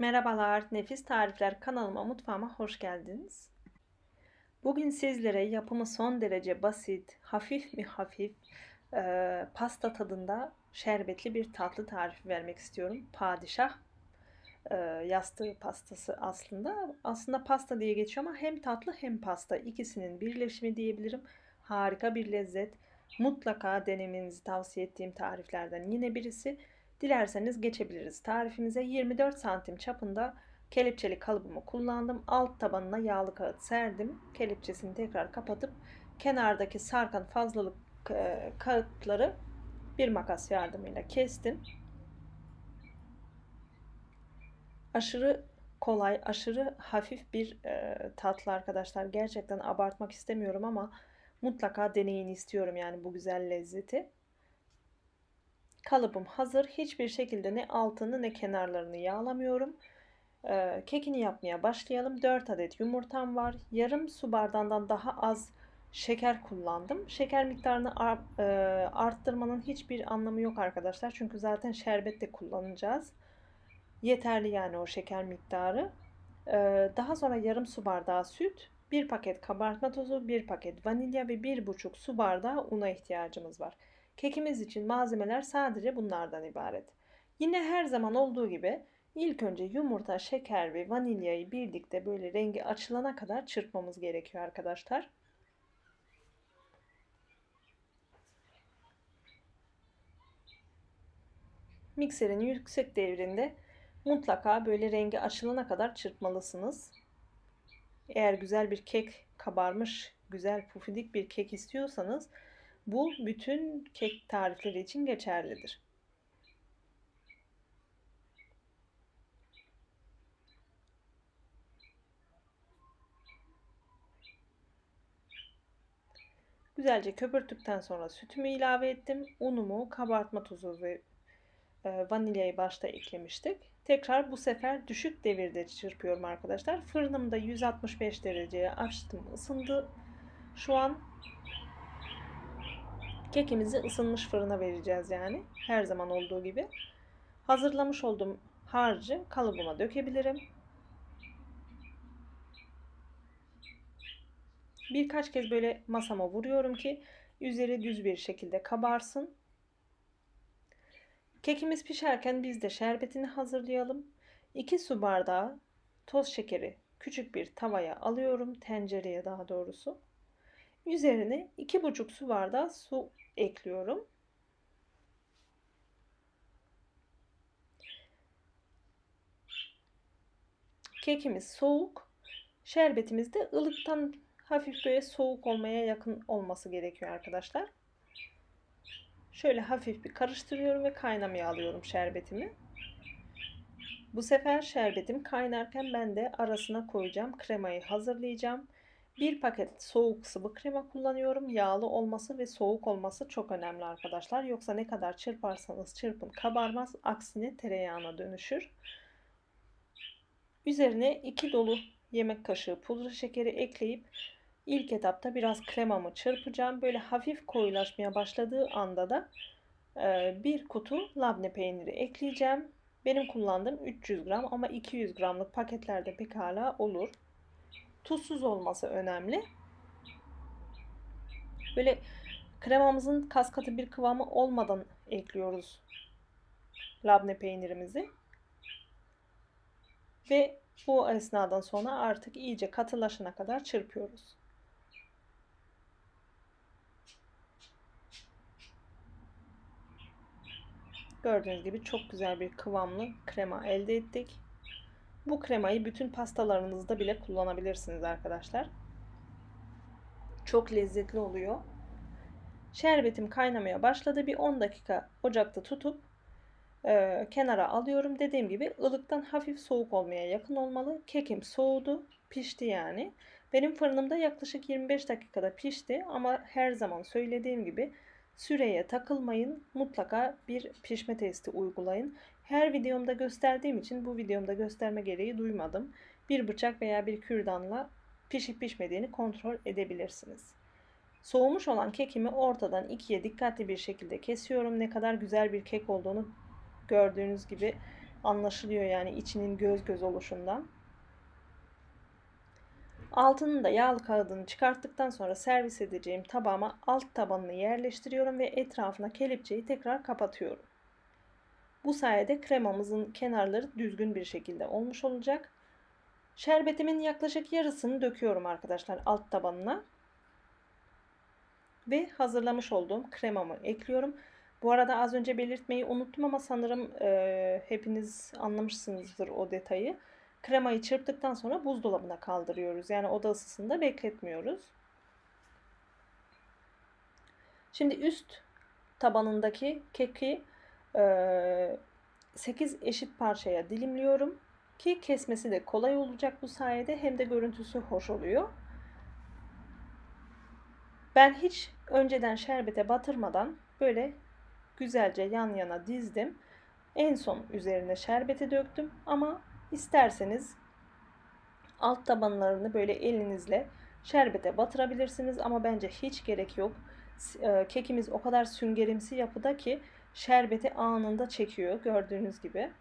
Merhabalar, Nefis Tarifler kanalıma, mutfağıma hoş geldiniz. Bugün sizlere yapımı son derece basit, hafif mi hafif, e, pasta tadında şerbetli bir tatlı tarifi vermek istiyorum. Padişah e, yastığı pastası aslında. Aslında pasta diye geçiyor ama hem tatlı hem pasta ikisinin birleşimi diyebilirim. Harika bir lezzet. Mutlaka denemenizi tavsiye ettiğim tariflerden yine birisi. Dilerseniz geçebiliriz. Tarifimize 24 santim çapında kelepçeli kalıbımı kullandım. Alt tabanına yağlı kağıt serdim. Kelepçesini tekrar kapatıp kenardaki sarkan fazlalık e, kağıtları bir makas yardımıyla kestim. Aşırı kolay, aşırı hafif bir e, tatlı arkadaşlar. Gerçekten abartmak istemiyorum ama mutlaka deneyin istiyorum yani bu güzel lezzeti. Kalıbım hazır. Hiçbir şekilde ne altını ne kenarlarını yağlamıyorum. Ee, kekini yapmaya başlayalım. 4 adet yumurtam var. Yarım su bardağından daha az şeker kullandım. Şeker miktarını e, arttırmanın hiçbir anlamı yok arkadaşlar. Çünkü zaten şerbet de kullanacağız. Yeterli yani o şeker miktarı. Ee, daha sonra yarım su bardağı süt, bir paket kabartma tozu, bir paket vanilya ve bir buçuk su bardağı una ihtiyacımız var. Kekimiz için malzemeler sadece bunlardan ibaret. Yine her zaman olduğu gibi ilk önce yumurta, şeker ve vanilyayı birlikte böyle rengi açılana kadar çırpmamız gerekiyor arkadaşlar. Mikserin yüksek devrinde mutlaka böyle rengi açılana kadar çırpmalısınız. Eğer güzel bir kek kabarmış, güzel pufidik bir kek istiyorsanız bu bütün kek tarifleri için geçerlidir. Güzelce köpürttükten sonra sütümü ilave ettim. Unumu, kabartma tozu ve e, vanilyayı başta eklemiştik. Tekrar bu sefer düşük devirde çırpıyorum arkadaşlar. Fırınımda 165 dereceye açtım, ısındı. Şu an Kekimizi ısınmış fırına vereceğiz yani. Her zaman olduğu gibi. Hazırlamış olduğum harcı kalıbıma dökebilirim. Birkaç kez böyle masama vuruyorum ki üzeri düz bir şekilde kabarsın. Kekimiz pişerken biz de şerbetini hazırlayalım. 2 su bardağı toz şekeri küçük bir tavaya alıyorum. Tencereye daha doğrusu. Üzerine 2,5 su bardağı su ekliyorum. Kekimiz soğuk. Şerbetimiz de ılıktan hafif böyle soğuk olmaya yakın olması gerekiyor arkadaşlar. Şöyle hafif bir karıştırıyorum ve kaynamaya alıyorum şerbetimi. Bu sefer şerbetim kaynarken ben de arasına koyacağım kremayı hazırlayacağım. Bir paket soğuk sıvı krema kullanıyorum. Yağlı olması ve soğuk olması çok önemli arkadaşlar. Yoksa ne kadar çırparsanız çırpın kabarmaz. Aksine tereyağına dönüşür. Üzerine 2 dolu yemek kaşığı pudra şekeri ekleyip ilk etapta biraz kremamı çırpacağım. Böyle hafif koyulaşmaya başladığı anda da e, bir kutu labne peyniri ekleyeceğim. Benim kullandığım 300 gram ama 200 gramlık paketlerde pekala olur tuzsuz olması önemli. Böyle kremamızın kas katı bir kıvamı olmadan ekliyoruz labne peynirimizi. Ve bu esnadan sonra artık iyice katılaşana kadar çırpıyoruz. Gördüğünüz gibi çok güzel bir kıvamlı krema elde ettik. Bu kremayı bütün pastalarınızda bile kullanabilirsiniz arkadaşlar. Çok lezzetli oluyor. Şerbetim kaynamaya başladı. Bir 10 dakika ocakta tutup e, kenara alıyorum. Dediğim gibi ılıktan hafif soğuk olmaya yakın olmalı. Kekim soğudu. Pişti yani. Benim fırınımda yaklaşık 25 dakikada pişti ama her zaman söylediğim gibi süreye takılmayın. Mutlaka bir pişme testi uygulayın. Her videomda gösterdiğim için bu videomda gösterme gereği duymadım. Bir bıçak veya bir kürdanla pişip pişmediğini kontrol edebilirsiniz. Soğumuş olan kekimi ortadan ikiye dikkatli bir şekilde kesiyorum. Ne kadar güzel bir kek olduğunu gördüğünüz gibi anlaşılıyor yani içinin göz göz oluşundan. Altının da yağlı kağıdını çıkarttıktan sonra servis edeceğim tabağıma alt tabanını yerleştiriyorum ve etrafına kelepçeyi tekrar kapatıyorum. Bu sayede kremamızın kenarları düzgün bir şekilde olmuş olacak. Şerbetimin yaklaşık yarısını döküyorum arkadaşlar alt tabanına. Ve hazırlamış olduğum kremamı ekliyorum. Bu arada az önce belirtmeyi unuttum ama sanırım e, hepiniz anlamışsınızdır o detayı. Kremayı çırptıktan sonra buzdolabına kaldırıyoruz. Yani oda ısısında bekletmiyoruz. Şimdi üst tabanındaki keki 8 eşit parçaya dilimliyorum ki kesmesi de kolay olacak bu sayede hem de görüntüsü hoş oluyor. Ben hiç önceden şerbete batırmadan böyle güzelce yan yana dizdim. En son üzerine şerbeti döktüm ama isterseniz alt tabanlarını böyle elinizle şerbete batırabilirsiniz ama bence hiç gerek yok. Kekimiz o kadar süngerimsi yapıda ki şerbeti anında çekiyor gördüğünüz gibi.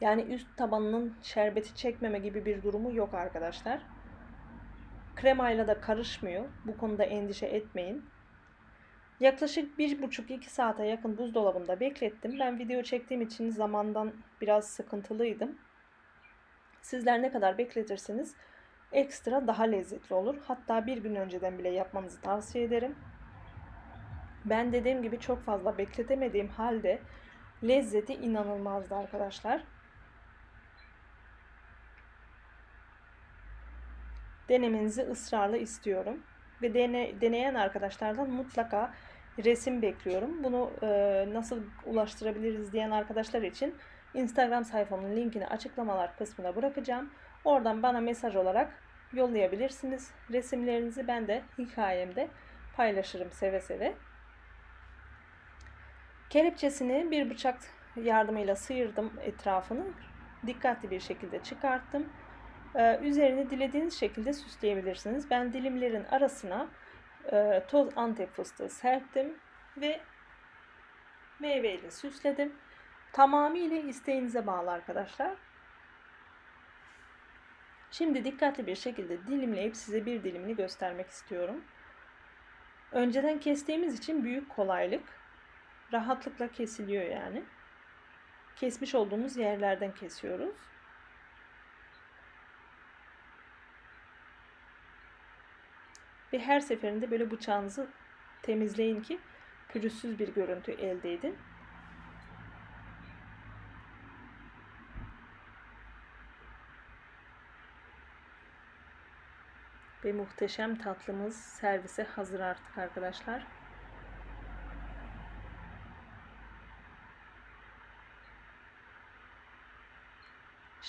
Yani üst tabanının şerbeti çekmeme gibi bir durumu yok arkadaşlar. Kremayla da karışmıyor. Bu konuda endişe etmeyin. Yaklaşık 1,5-2 saate yakın buzdolabında beklettim. Ben video çektiğim için zamandan biraz sıkıntılıydım. Sizler ne kadar bekletirseniz ekstra daha lezzetli olur. Hatta bir gün önceden bile yapmanızı tavsiye ederim. Ben dediğim gibi çok fazla bekletemediğim halde lezzeti inanılmazdı arkadaşlar. Denemenizi ısrarla istiyorum. Ve dene, deneyen arkadaşlardan mutlaka resim bekliyorum. Bunu e, nasıl ulaştırabiliriz diyen arkadaşlar için Instagram sayfamın linkini açıklamalar kısmına bırakacağım. Oradan bana mesaj olarak yollayabilirsiniz. Resimlerinizi ben de hikayemde paylaşırım seve seve. Kelepçesini bir bıçak yardımıyla sıyırdım etrafını. Dikkatli bir şekilde çıkarttım. Ee, üzerini dilediğiniz şekilde süsleyebilirsiniz. Ben dilimlerin arasına e, toz antep fıstığı serptim ve meyveyle süsledim. Tamamıyla isteğinize bağlı arkadaşlar. Şimdi dikkatli bir şekilde dilimleyip size bir dilimini göstermek istiyorum. Önceden kestiğimiz için büyük kolaylık. Rahatlıkla kesiliyor yani. Kesmiş olduğumuz yerlerden kesiyoruz. Ve her seferinde böyle bıçağınızı temizleyin ki pürüzsüz bir görüntü elde edin. Ve muhteşem tatlımız servise hazır artık arkadaşlar.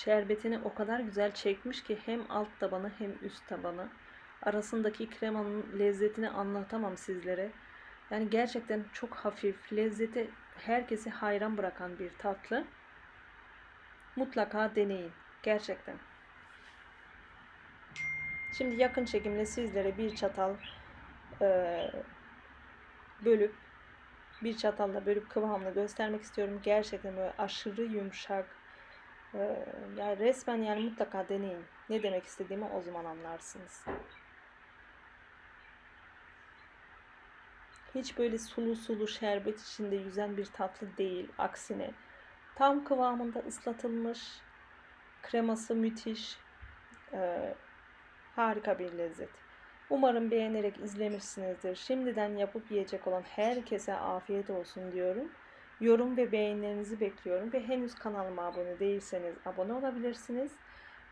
Şerbetini o kadar güzel çekmiş ki hem alt tabanı hem üst tabanı arasındaki kremanın lezzetini anlatamam sizlere. Yani gerçekten çok hafif, lezzeti herkesi hayran bırakan bir tatlı. Mutlaka deneyin. Gerçekten. Şimdi yakın çekimle sizlere bir çatal e, bölüp bir çatalla bölüp kıvamını göstermek istiyorum. Gerçekten böyle aşırı yumuşak. E, yani resmen yani mutlaka deneyin. Ne demek istediğimi o zaman anlarsınız. Hiç böyle sulu sulu şerbet içinde yüzen bir tatlı değil. Aksine tam kıvamında ıslatılmış. Kreması müthiş. Ee, harika bir lezzet. Umarım beğenerek izlemişsinizdir. Şimdiden yapıp yiyecek olan herkese afiyet olsun diyorum. Yorum ve beğenilerinizi bekliyorum ve henüz kanalıma abone değilseniz abone olabilirsiniz.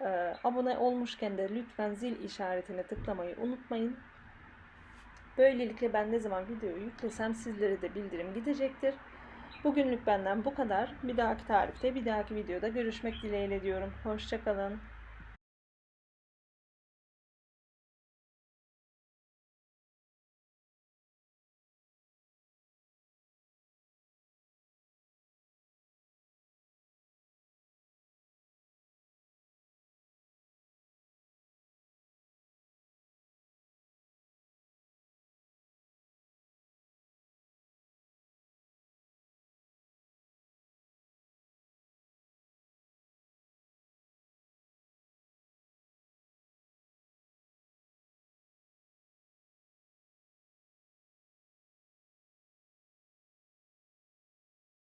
Ee, abone olmuşken de lütfen zil işaretine tıklamayı unutmayın. Böylelikle ben ne zaman videoyu yüklesem sizlere de bildirim gidecektir. Bugünlük benden bu kadar. Bir dahaki tarifte, bir dahaki videoda görüşmek dileğiyle diyorum. Hoşçakalın.